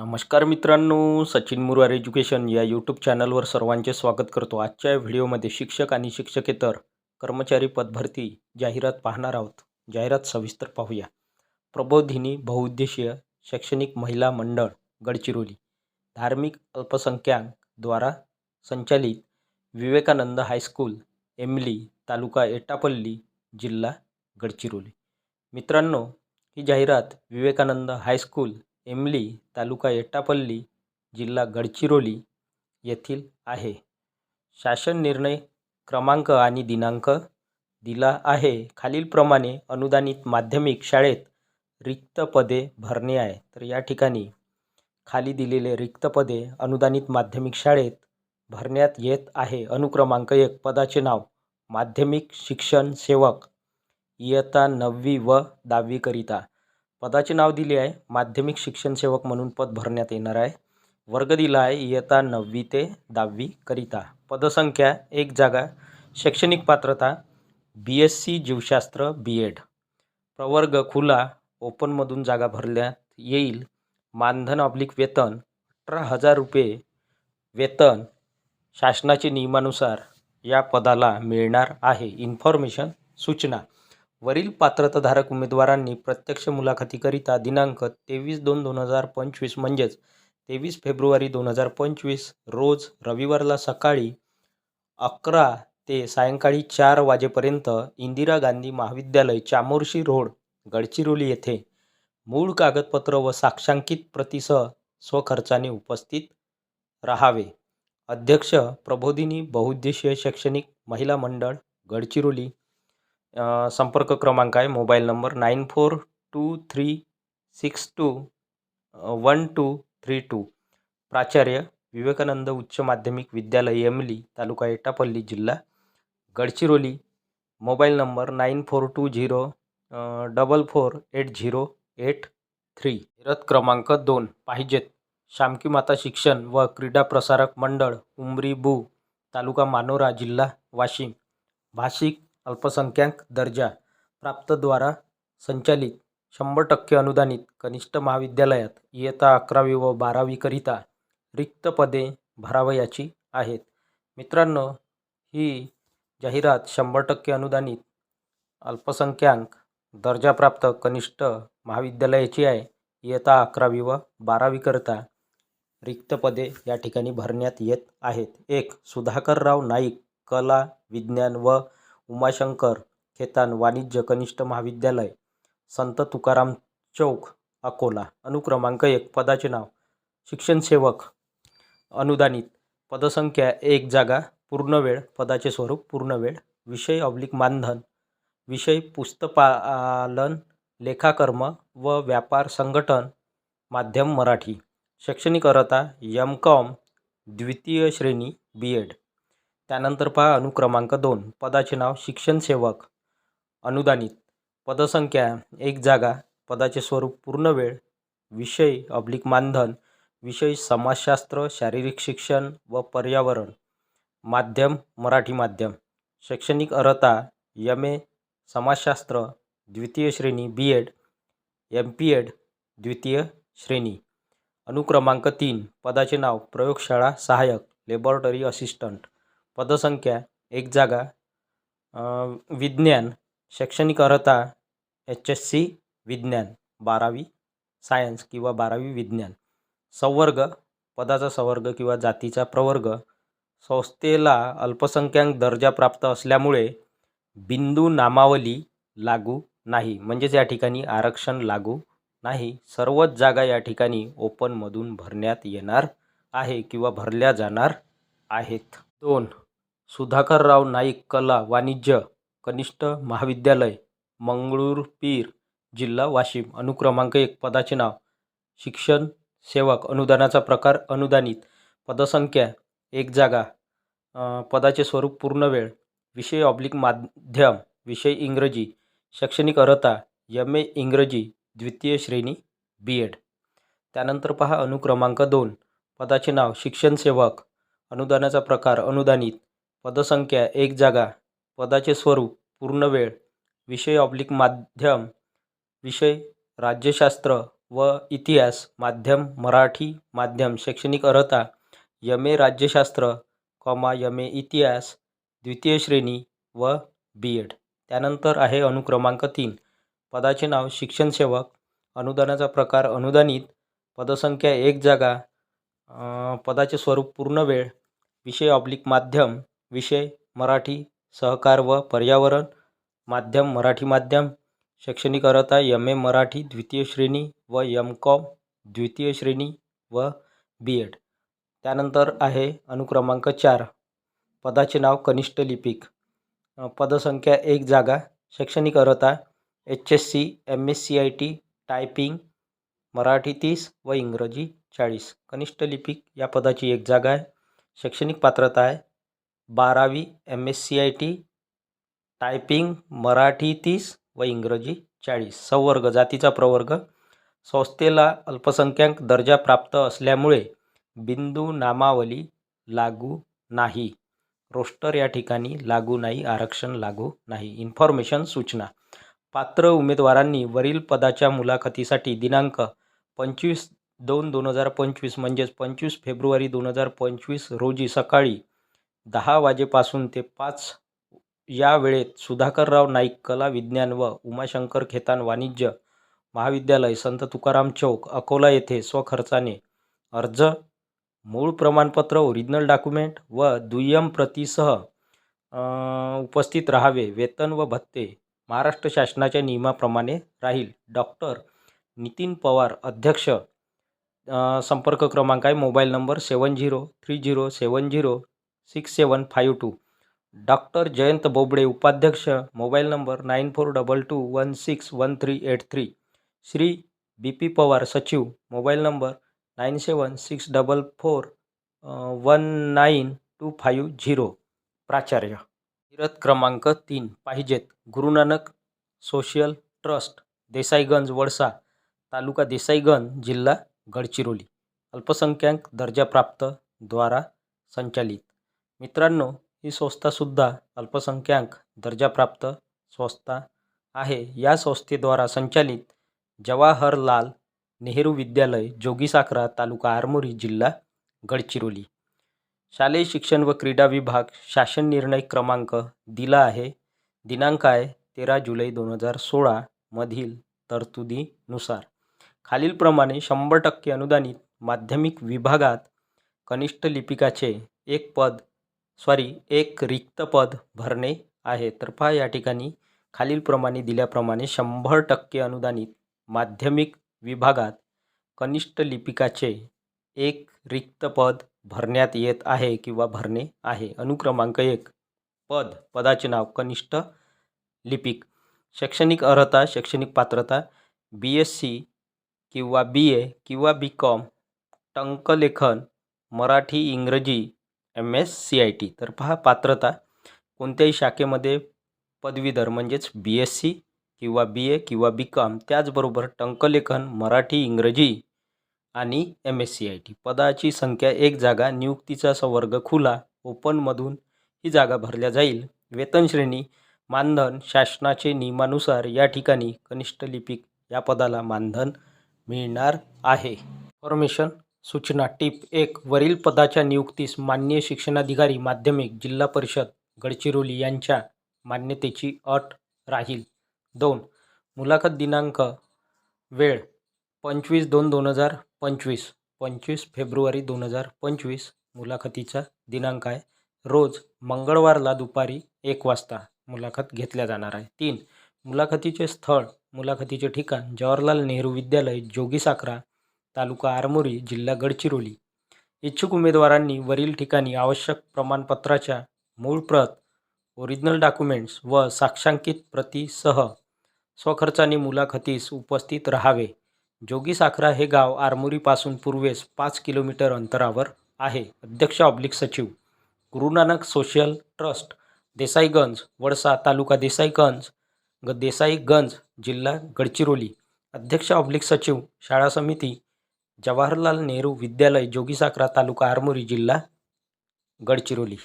नमस्कार मित्रांनो सचिन मुरार एज्युकेशन या यूट्यूब चॅनलवर सर्वांचे स्वागत करतो. आजच्या व्हिडिओमध्ये शिक्षक आणि शिक्षकेतर कर्मचारी पदभरती जाहिरात पाहणार आहोत. जाहिरात सविस्तर पाहूया. प्रबोधिनी बहुउद्देशीय शैक्षणिक महिला मंडळ गडचिरोली. धार्मिक अल्पसंख्याकद्वारा संचालित विवेकानंद हायस्कूल एमली तालुका एटापल्ली जिल्हा गडचिरोली. मित्रांनो ही जाहिरात विवेकानंद हायस्कूल एमली तालुका एटापल्ली जिल्हा गडचिरोली येथील आहे. शासन निर्णय क्रमांक आणि दिनांक दिला आहे. खालीलप्रमाणे अनुदानित माध्यमिक शाळेत रिक्त पदे भरणे आहे. तर या ठिकाणी खाली दिलेले रिक्त पदे अनुदानित माध्यमिक शाळेत भरण्यात येत आहे. अनुक्रमांक एक पदाचे नाव माध्यमिक शिक्षण सेवक इयत्ता नववी व दहावीकरिता पदाचे नाव दिले आहे. माध्यमिक शिक्षण सेवक म्हणून पद भरण्यात येणार आहे. वर्ग दिला आहे. इयत्ता नववी ते दहावी करिता. पदसंख्या एक जागा शैक्षणिक पात्रता बी एस सी जीवशास्त्र बी एड प्रवर्ग खुला ओपनमधून जागा भरल्यात येईल. मानधन ऑब्लिक वेतन अठरा हजार रुपये वेतन शासनाचे नियमानुसार या पदाला मिळणार आहे. इन्फॉर्मेशन सूचना. वरील पात्रताधारक उमेदवारांनी प्रत्यक्ष मुलाखतीकरिता दिनांक तेवीस दोन दोन हजार पंचवीस म्हणजेच तेवीस फेब्रुवारी दोन हजार पंचवीस रोज रविवारला सकाळी अकरा ते सायंकाळी चार वाजेपर्यंत इंदिरा गांधी महाविद्यालय चामोर्शी रोड गडचिरोली येथे मूळ कागदपत्र व साक्षांकित प्रतिसह स्वखर्चाने उपस्थित राहावे. अध्यक्ष प्रबोधिनी बहुउद्देशीय शैक्षणिक महिला मंडळ गडचिरोली संपर्क क्रमांक आहे mobile number nine four two three six two one two three two. प्राचार्य विवेकानंद उच्च माध्यमिक विद्यालय एमली तालुका एटापल्ली जिल्हा Gadchiroli. Mobile number nine four two zero double four eight zero eight three. रथ क्रमांक दोन पाहिजेत. शामकी माता शिक्षण व क्रीडा प्रसारक मंडळ उमरी बू तालुका मानोरा जिल्हा वाशिम. भाषिक अल्पसंख्याक दर्जा प्राप्तद्वारा संचालित शंभर टक्के अनुदानित कनिष्ठ महाविद्यालयात इयत्ता अकरावी व बारावीकरिता रिक्त पदे भरावयाची आहेत. मित्रांनो ही जाहिरात शंभर टक्के अनुदानित अल्पसंख्याक दर्जाप्राप्त कनिष्ठ महाविद्यालयाची आहे. इयत्ता अकरावी व बारावीकरिता रिक्त पदे या ठिकाणी भरण्यात येत आहेत. एक सुधाकरराव नाईक कला विज्ञान व उमाशंकर खेतान वाणिज्य कनिष्ठ महाविद्यालय संत तुकाराम चौक अकोला. अनुक्रमांक एक पदाचे नाव शिक्षणसेवक अनुदानित पदसंख्या एक जागा पूर्णवेळ पदाचे स्वरूप पूर्णवेळ विषय ऑब्लिक मानधन विषय पुस्तपालन लेखाकर्म व व्यापार संघटन माध्यम मराठी शैक्षणिक अर्हता कॉम द्वितीय श्रेणी बी एड. त्यानंतर पहा अनुक्रमांक दोन. पदाचे नाव शिक्षण सेवक. अनुदानित. पदसंख्या एक जागा. पदाचे स्वरूप पूर्ण वेळ. विषय अब्लिक मानधन. विषय समाजशास्त्र शारीरिक शिक्षण व पर्यावरण. माध्यम मराठी माध्यम. शैक्षणिक अर्हता एम ए समाजशास्त्र द्वितीय श्रेणी B Ed M P Ed द्वितीय श्रेणी. अनुक्रमांक तीन. पदाचे नाव प्रयोगशाळा सहाय्यक लॅबॉरेटरी असिस्टंट पदसंख्या एक जागा विज्ञान शैक्षणिक अर्हता एच एस सी विज्ञान बारावी सायन्स किंवा बारावी विज्ञान. संवर्ग पदाचा संवर्ग किंवा जातीचा प्रवर्ग. संस्थेला अल्पसंख्याक दर्जा प्राप्त असल्यामुळे बिंदू नामावली लागू नाही. म्हणजेच या ठिकाणी आरक्षण लागू नाही. सर्वच जागा या ठिकाणी ओपनमधून भरण्यात येणार आहे किंवा भरल्या जाणार आहेत. दोन सुधाकरराव नाईक कला वाणिज्य कनिष्ठ महाविद्यालय मंगळूरपीर जिल्हा वाशिम अनुक्रमांक एक पदाचे नाव. शिक्षण सेवक अनुदानाचा प्रकार अनुदानित पदसंख्या एक जागा पदाचे स्वरूप पूर्ण वेळ विषय ऑब्लिक माध्यम विषय इंग्रजी शैक्षणिक अर्हता एम ए इंग्रजी द्वितीय श्रेणी बी एड त्यानंतर पहा अनुक्रमांक दोन पदाचे नाव शिक्षण सेवक अनुदानाचा प्रकार अनुदानित पदसंख्या एक जागा पदाचे स्वरूप पूर्ण वेळ विषय ऑब्लिक माध्यम विषय राज्यशास्त्र व इतिहास माध्यम मराठी माध्यम शैक्षणिक अर्हता यम ए राज्यशास्त्र कॉमा यम ए इतिहास द्वितीय श्रेणी व बी एड त्यानंतर आहे अनुक्रमांक तीन. पदाचे नाव शिक्षणसेवक अनुदानाचा प्रकार अनुदानित. पदसंख्या एक जागा. पदाचे स्वरूप पूर्ण वेळ. विषय ऑब्लिक माध्यम. विषय मराठी सहकार व पर्यावरण माध्यम मराठी माध्यम शैक्षणिक अर्हता यम ए मराठी द्वितीय श्रेणी व यम कॉम द्वितीय श्रेणी व बी एड. त्यानंतर आहे अनुक्रमांक चार पदाचे नाव कनिष्ठ लिपिक. पदसंख्या एक जागा शैक्षणिक अर्हता H S C M S C I T typing Marathi तीस व इंग्रजी चाळीस. कनिष्ठ लिपिक या पदाची एक जागा आहे. शैक्षणिक पात्रता आहे. बारावी M S C I T typing Marathi तीस व इंग्रजी चाळीस. संवर्ग जातीचा प्रवर्ग. संस्थेला अल्पसंख्याक दर्जा प्राप्त असल्यामुळे बिंदू नामावली लागू नाही. रोस्टर या ठिकाणी लागू नाही आरक्षण लागू नाही. इन्फॉर्मेशन सूचना. पात्र उमेदवारांनी वरील पदाच्या मुलाखतीसाठी दिनांक पंचवीस दोन दोन हजार पंचवीस म्हणजेच पंचवीस फेब्रुवारी दोन हजार पंचवीस रोजी सकाळी दहा वाजेपासून ते पाच या वेळेत सुधाकरराव नाईक कला विज्ञान व उमाशंकर खेतान वाणिज्य महाविद्यालय संत तुकाराम चौक अकोला येथे स्वखर्चाने अर्ज मूळ प्रमाणपत्र ओरिजिनल डॉक्युमेंट व दुय्यम प्रतीसह उपस्थित राहावे वेतन व भत्ते महाराष्ट्र शासनाच्या नियमाप्रमाणे राहील. डॉक्टर नितीन पवार अध्यक्ष संपर्क क्रमांक आहे mobile number seven zero three zero seven zero six seven five two. Doctor Jayant Bobde उपाध्यक्ष mobile number nine four double two one six one three eight three. Shri B P Pawar सचिव mobile number nine seven six double four one nine two five zero. प्राचार्य. तीरथ क्रमांक तीन पाहिजेत Guru Nanak social trust Desaiganj Wadsa taluka Desaiganj जिल्हा गडचिरोली. अल्पसंख्याक दर्जाप्राप्त द्वारा संचालित. मित्रांनो ही संस्थासुद्धा अल्पसंख्याक दर्जाप्राप्त संस्था आहे. या संस्थेद्वारा संचालित जवाहरलाल नेहरू विद्यालय जोगीसाखरा तालुका आरमोरी जिल्हा गडचिरोली. शालेय शिक्षण व क्रीडा विभाग शासन निर्णय क्रमांक दिला आहे. दिनांक आहे तेरा जुलै दोन हजार सोळामधील तरतुदीनुसार. खालीलप्रमाणे शंभर टक्के अनुदानित माध्यमिक विभागात कनिष्ठ लिपिकाचे एक पद सॉरी एक रिक्त पद भरणे आहे. तर पहा या ठिकाणी खालीलप्रमाणे दिल्याप्रमाणे शंभर टक्के अनुदानित माध्यमिक विभागात कनिष्ठ लिपिकाचे एक रिक्त पद भरण्यात येत आहे किंवा भरणे आहे. अनुक्रमांक एक पद पदाचे नाव कनिष्ठ लिपिक शैक्षणिक अर्हता शैक्षणिक पात्रता बी एस सी किंवा बी ए किंवा बी कॉम टंकलेखन मराठी इंग्रजी M S C I T. तर पहा पात्रता. कोणत्याही शाखेमध्ये पदवीधर म्हणजेच बी एस सी किंवा बी ए किंवा बी कॉम त्याचबरोबर टंकलेखन मराठी इंग्रजी आणि M S C I T. पदाची संख्या एक जागा नियुक्तीचा संवर्ग खुला ओपनमधून ही जागा भरल्या जाईल. वेतन श्रेणी मानधन शासनाचे नियमानुसार या ठिकाणी कनिष्ठ लिपिक या पदाला मानधन मिळणार आहे. फॉर्मेशन सूचना टीप एक वरील पदाच्या नियुक्तीस मान्य शिक्षणाधिकारी माध्यमिक जिल्हा परिषद गडचिरोली यांच्या मान्यतेची अट राहील. दोन मुलाखत दिनांक वेळ पंचवीस दोन दोन हजार पंचवीस पंचवीस फेब्रुवारी दोन हजार पंचवीस मुलाखतीचा दिनांक आहे. रोज मंगळवारला दुपारी एक वाजता मुलाखत घेतल्या जाणार आहे. तीन मुलाखतीचे स्थळ मुलाखतीचे ठिकाण जवाहरलाल नेहरू विद्यालय जोगी साकरा तालुका आरमोरी जिल्हा गडचिरोली. इच्छुक उमेदवारांनी वरील ठिकाणी आवश्यक प्रमाणपत्राच्या मूळ प्रत ओरिजिनल डॉक्युमेंट्स व साक्षांकित प्रतीसह स्वखर्चाने मुलाखतीस उपस्थित राहावे. जोगीसाखरा हे गाव आरमोरीपासून पूर्वेस पाच किलोमीटर अंतरावर आहे. अध्यक्ष ऑब्लिक सचिव गुरुनानक सोशल ट्रस्ट देसाईगंज वडसा तालुका देसाईगंज ग देसाईगंज जिल्हा गडचिरोली. अध्यक्ष ऑब्लिक सचिव शाळा समिती जवाहरलाल नेहरू विद्यालय जोगीसाखरा तालुका आरमोरी जिल्हा गडचिरोली.